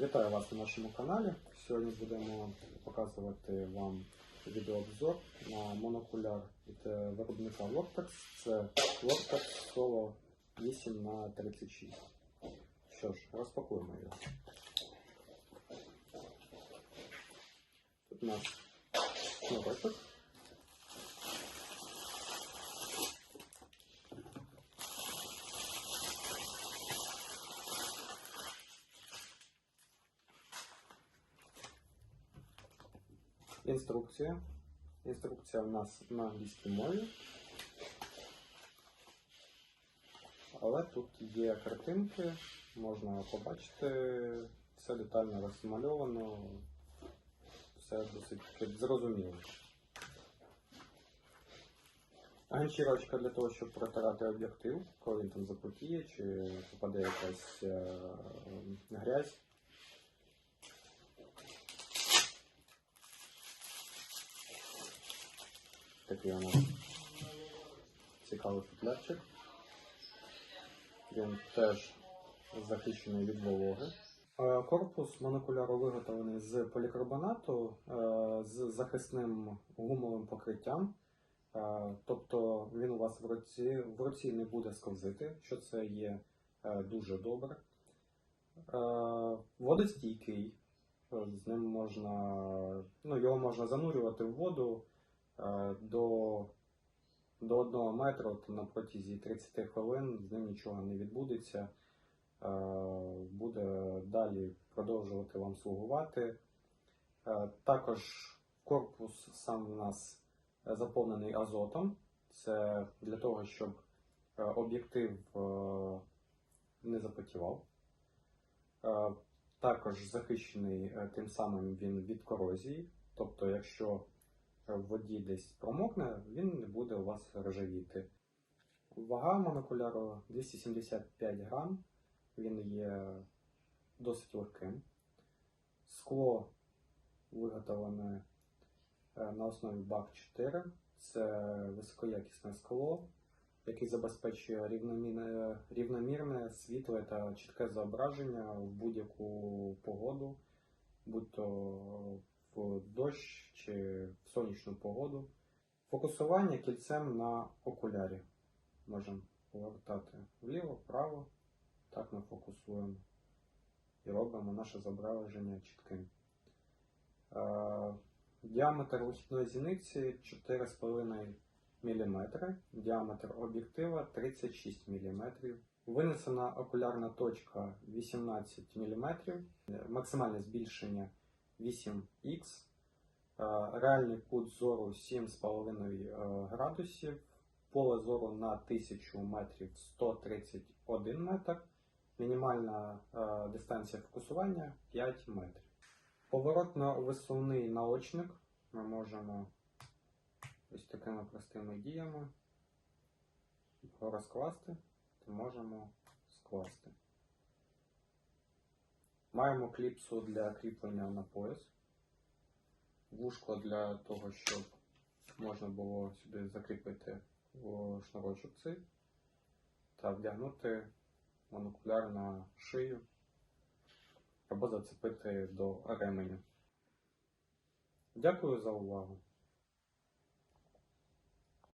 Вітаю вас на нашому каналі. Сьогодні будемо показувати вам відеообзор на монокуляр від е, виробника Vortex. Це Vortex Solo 8 на 36 Що ж, розпакуємо його. Тут у нас шнурочок. Інструкція. Інструкція у нас на англійській мові. Але тут є картинки, можна побачити, все детально розмальовано, все досить зрозуміло. Ганчірочка для того, щоб протирати об'єктив, коли він там запотіє, чи попаде якась е, грязь. Такий у нас цікавий футлярчик. Він теж захищений від вологи. Е, Корпус монокуляру виготовлений з полікарбонату е, з захисним гумовим покриттям. Е, Тобто він у вас в руці, в руці не буде скользити, що це є дуже добре. Водостійкий. З ним можна, ну, його можна занурювати в воду до, до 1 метра на протязі 30 хвилин, з ним нічого не відбудеться. Е, Буде далі продовжувати вам слугувати. Е, Також корпус сам у нас заповнений азотом. Це для того, щоб е, об'єктив е, не запотівав. Е, Також захищений е, тим самим він від корозії. Тобто, якщо в воді десь промокне, він не буде у вас ржавіти. Вага монокуляру 275 грам. Він є досить легким. Скло виготовлене е, на основі BAC 4. Це високоякісне скло, яке забезпечує рівномірне, рівномірне світле та чітке зображення в будь-яку погоду, будь то в дощ чи в сонячну погоду. Фокусування кільцем на окулярі. Можемо повертати вліво, вправо. Так ми фокусуємо і робимо наше зображення чітким. Е, Діаметр вихідної зіниці 4,5 мм, діаметр об'єктива 36 мм. Винесена окулярна точка 18 мм, максимальне збільшення 8х, е, реальний кут зору 7,5 е, градусів, поле зору на 1000 метрів 131 метр, мінімальна е, дистанція фокусування 5 метрів. Поворотно-висувний наочник ми можемо ось такими простими діями його розкласти та можемо скласти. Маємо кліпсу для кріплення на пояс, вушко для того, щоб можна було сюди закріпити шнурочок цей та вдягнути монокуляр на шию або зацепити до ременю. Дякую за увагу!